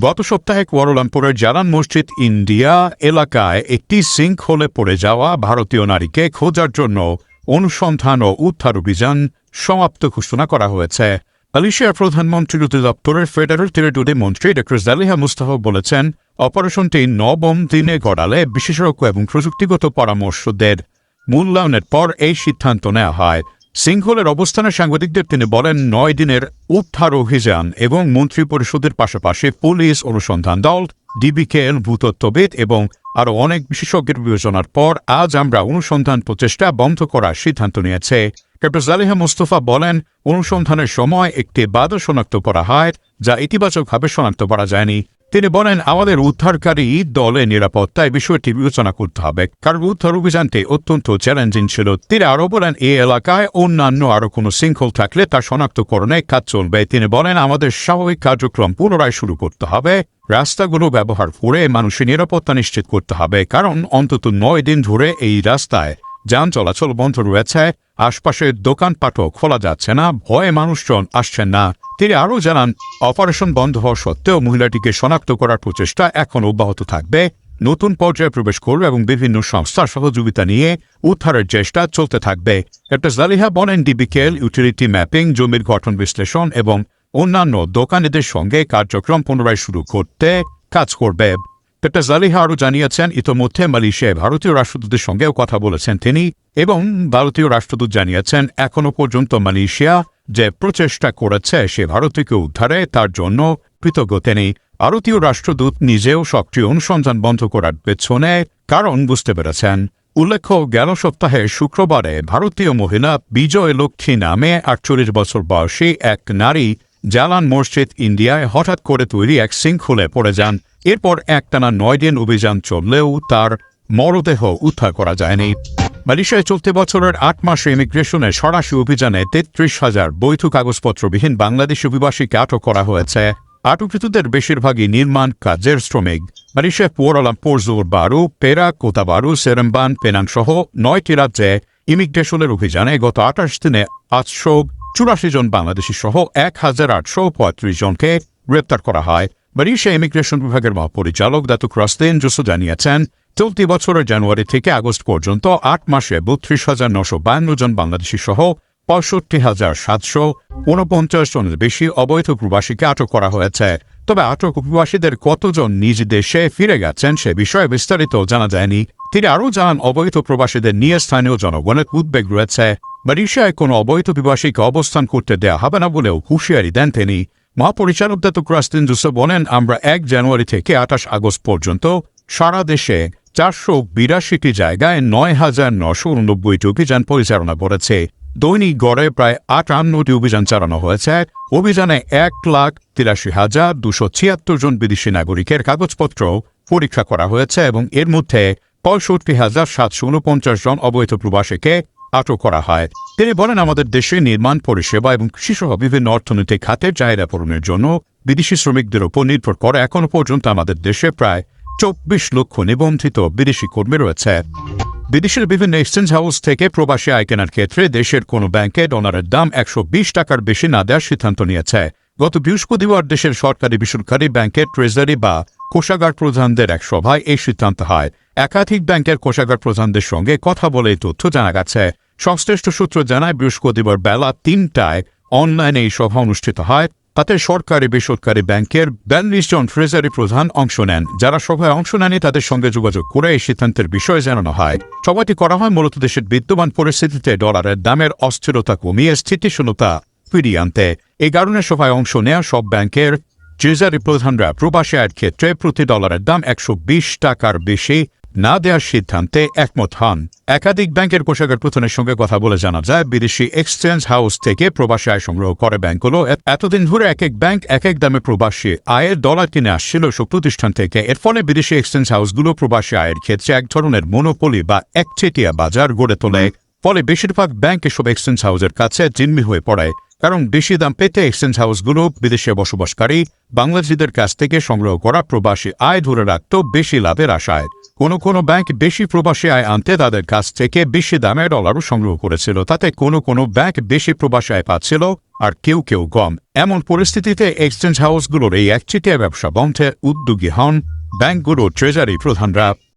গত সপ্তাহে কুয়ালালামপুরের জালান মসজিদ ইন্ডিয়া এলাকায় একটি সিঙ্ক হলে পড়ে যাওয়া ভারতীয় নারীকে খোঁজার জন্য অনুসন্ধান ও উদ্ধার অভিযান সমাপ্ত ঘোষণা করা হয়েছে। মালয়েশিয়ার প্রধানমন্ত্রীর অধিদপ্তরের ফেডারেল টেরিটরি মন্ত্রী ডক্টর জালিহা মুস্তাফা বলেছেন, অপারেশনটি নবম দিনে গড়ালে বিশেষজ্ঞ এবং প্রযুক্তিগত পরামর্শদের মূল্যায়নের পর এই সিদ্ধান্ত নেওয়া হয়। সিংহলের অবস্থানে সাংবাদিকদের তিনি বলেন, নয় দিনের উদ্ধার অভিযান এবং মন্ত্রী পরিষদের পাশাপাশি পুলিশ অনুসন্ধান দল ডিবিকেএল ভূতত্ত্ববিদ এবং আরও অনেক বিশেষজ্ঞের বিবেচনার পর আজ আমরা অনুসন্ধান প্রচেষ্টা বন্ধ করার সিদ্ধান্ত নিয়েছে। ডক্টর জালিহা মুস্তফা বলেন, অনুসন্ধানের সময় একটি বাধা শনাক্ত করা হয়, যা ইতিবাচকভাবে শনাক্ত করা যায়নি। তিনি বলেন, আমাদের উদ্ধারকারী দলের নিরাপত্তায় বিষয়টি বিবেচনা করতে হবে। কারণ উদ্ধার অভিযানটি অত্যন্ত চ্যালেঞ্জিং ছিল। তিনি আরও বলেন এই এলাকায় অন্যান্য আরও কোনো শৃঙ্খল থাকলে তা শনাক্তকরণে কাজ চলবে। তিনি বলেন, আমাদের স্বাভাবিক কার্যক্রম পুনরায় শুরু করতে হবে। রাস্তাগুলো ব্যবহার করে মানুষের নিরাপত্তা নিশ্চিত করতে হবে। কারণ অন্তত নয় দিন ধরে এই রাস্তায় যান চলাচল বন্ধ রয়েছে আশপাশের দোকানপাটও খোলা যাচ্ছে না, ভয়ে মানুষজন আসছেন না। তিনি আরও জানান, অপারেশন বন্ধ হওয়া সত্ত্বেও মহিলাটিকে শনাক্ত করার প্রচেষ্টা এখন অব্যাহত থাকবে। নতুন পর্যায়ে প্রবেশ করবে এবং বিভিন্ন সংস্থার সহযোগিতা নিয়ে উদ্ধারের চেষ্টা চলতে থাকবে। একটা জালিহা বলেন ডিবিকেল ইউটিলিটি ম্যাপিং, জমির গঠন বিশ্লেষণ এবং অন্যান্য দোকানিদের সঙ্গে কার্যক্রম পুনরায় শুরু করতে কাজ করবে। ডক্টর জালিহা আরও জানিয়েছেন, ইতোমধ্যে মালয়েশিয়ায় ভারতীয় রাষ্ট্রদূতের সঙ্গেও কথা বলেছেন তিনি এবং ভারতীয় রাষ্ট্রদূত জানিয়েছেন এখনও পর্যন্ত মালয়েশিয়া যে প্রচেষ্টা করেছে, সে ভারতীয়কে উদ্ধারে, তার জন্য কৃতজ্ঞ তিনি। ভারতীয় রাষ্ট্রদূত নিজেও সক্রিয় অনুসন্ধান বন্ধ করার পেছনে কারণ বুঝতে পেরেছেন। উল্লেখ্য, গেল সপ্তাহে শুক্রবারে ভারতীয় মহিলা বিজয় লক্ষ্মী নামে আটচল্লিশ বছর বয়সী এক নারী জালান মসজিদ ইন্ডিয়ায় হঠাৎ করে তৈরি এক শৃঙ্খলে পড়ে যান। এরপর একটানা নয় দিন অভিযান চললেও তার মরদেহ উদ্ধার করা যায়নি। মালয়েশিয়ায় চলতি বছরের আট মাসে ইমিগ্রেশনে সরাসরি অভিযানে তেত্রিশ হাজার বৈধ কাগজপত্রবিহীন বাংলাদেশি অভিবাসীকে আটক করা হয়েছে। আটককৃতদের বেশিরভাগই নির্মাণ কাজের শ্রমিক। মালয়েশিয়া জোর বারু, পেরা কোতাবারু সেরেম্বান, পেনাং সহ নয়টি রাজ্যে ইমিগ্রেশনের অভিযানে গত আঠাশ দিনে আটশো চুরাশি জন বাংলাদেশি সহ এক হাজার আটশো পঁয়ত্রিশ জনকে গ্রেপ্তার করা হয়। মালয়েশিয়া ইমিগ্রেশন বিভাগের মহাপরিচালক দাতুক রাস্তেন জোসো জানিয়েছেন, চলতি বছরের জানুয়ারি থেকে আগস্ট পর্যন্ত আট মাসে বত্রিশ হাজার নশো বায়ান্ন জন বাংলাদেশি সহ পঁয়ষট্টি হাজার সাতশো ঊনপঞ্চাশ জনের বেশি অবৈধ প্রবাসীকে আটক করা হয়েছে। তবে আটক প্রবাসীদের কতজন নিজ দেশে ফিরে গেছেন সে বিষয়ে বিস্তারিত জানা যায়নি। তিনি আরও জানান, অবৈধ প্রবাসীদের নিয়ে স্থানীয় জনগণের উদ্বেগ রয়েছে। মালয়েশিয়ায় কোনো অবৈধ প্রবাসীকে অবস্থান করতে দেয়া হবে না বলেও হুঁশিয়ারি দেন তিনি। মহাপরিচালক দাতুক রাস্তিন জুসে বলেন, আমরা এক জানুয়ারি থেকে আঠাশ আগস্ট পর্যন্ত সারা দেশে চারশো বিরাশিটি জায়গায় নয় হাজার নশো উননব্বইটি অভিযান পরিচালনা করেছে। দৈনিক গড়ে প্রায় আটান্নটি অভিযান চালানো হয়েছে। অভিযানে এক লাখ তিরাশি হাজার দুশো ছিয়াত্তর জন বিদেশি নাগরিকের কাগজপত্র পরীক্ষা করা হয়েছে এবং এর মধ্যে পঁয়ষট্টি হাজার সাতশো উনপঞ্চাশ জন অবৈধ প্রবাসীকে আটক করা হয়। তিনি বলেন, আমাদের দেশে নির্মাণ, পরিষেবা এবং কৃষিসহ বিভিন্ন অর্থনৈতিক খাতের চাহিদা পূরণের জন্য বিদেশি শ্রমিকদের উপর নির্ভর করে এখনও পর্যন্ত আমাদের দেশে প্রায় চব্বিশ লক্ষ নিবন্ধিত বিদেশি কর্মী রয়েছে। বিদেশের বিভিন্ন এক্সচেঞ্জ হাউস থেকে প্রবাসী আয় কেনার ক্ষেত্রে দেশের কোনো ব্যাংকে ডলারের দাম একশো বিশ টাকার বেশি না দেওয়ার সিদ্ধান্ত নিয়েছে। গত বৃহস্পতিবার দেশের সরকারি বেসরকারি ব্যাংকের ট্রেজারি বা কোষাগার প্রধানদের এক সভায় এই সিদ্ধান্ত হয়। একাধিক ব্যাংকের কোষাগার প্রধানদের সঙ্গে কথা বলে তথ্য জানা গেছে। সংশ্লিষ্ট সূত্র জানায়, বৃহস্পতিবার বেলা তিনটায় অনলাইনে এই সভা অনুষ্ঠিত হয়। তাতে সরকারি, বেসরকারি ব্যাংকের বিয়াল্লিশ জন ট্রেজারি প্রধান অংশ নেন। যারা সভায় অংশ নেননি, তাদের সঙ্গে যোগাযোগ করে এই সিদ্ধান্তের বিষয়ে জানানো হয়। সভাটি করা হয় মূলত দেশের বিদ্যমান পরিস্থিতিতে ডলারের দামের অস্থিরতা কমিয়ে স্থিতিশীলতা ফিরিয়ে আনতে। এই কারণে সভায় অংশ নেওয়া সব ব্যাংকের ট্রেজারি প্রধানরা প্রবাসী আয়ের ক্ষেত্রে প্রতি ডলারের দাম একশো বিশ টাকার বেশি না দেওয়ার সিদ্ধান্তে একমত হন। একাধিক ব্যাংকের কোষাগার প্রধানের সঙ্গে কথা বলে জানা যায়, বিদেশি এক্সচেঞ্জ হাউস থেকে প্রবাসী আয় সংগ্রহ করে ব্যাংকগুলো। এতদিন ধরে এক এক ব্যাংক, এক এক দামে প্রবাসী আয়ের ডলার কিনে আসছিল সব প্রতিষ্ঠান থেকে। এর ফলে বিদেশি এক্সচেঞ্জ হাউসগুলো প্রবাসী আয়ের ক্ষেত্রে এক ধরনের মনোপলি বা একচেটিয়া বাজার গড়ে তোলে। ফলে বেশিরভাগ ব্যাংক এসব এক্সচেঞ্জ হাউসের কাছে জিম্মি হয়ে পড়ে। কারণ বেশি দাম পেতে এক্সচেঞ্জ হাউসগুলো বিদেশে বসবাসকারী, বাংলাদেশিদের কাছ থেকে সংগ্রহ করা প্রবাসী আয় ধরে রাখত বেশি লাভের আশায়। কোনো কোনো ব্যাংক বেশি প্রবাসী আয় আনতে তাদের কাছ থেকে বেশি দামে ডলারও সংগ্রহ করেছিল। তাতে কোনো কোনো ব্যাংক বেশি প্রবাসী আয় পাচ্ছিল আর কেউ কেউ কম। এমন পরিস্থিতিতে এক্সচেঞ্জ হাউসগুলোর এই একচেটিয়া ব্যবসা বন্ধে উদ্যোগী হন ব্যাংকগুলোর ট্রেজারি প্রধানরা।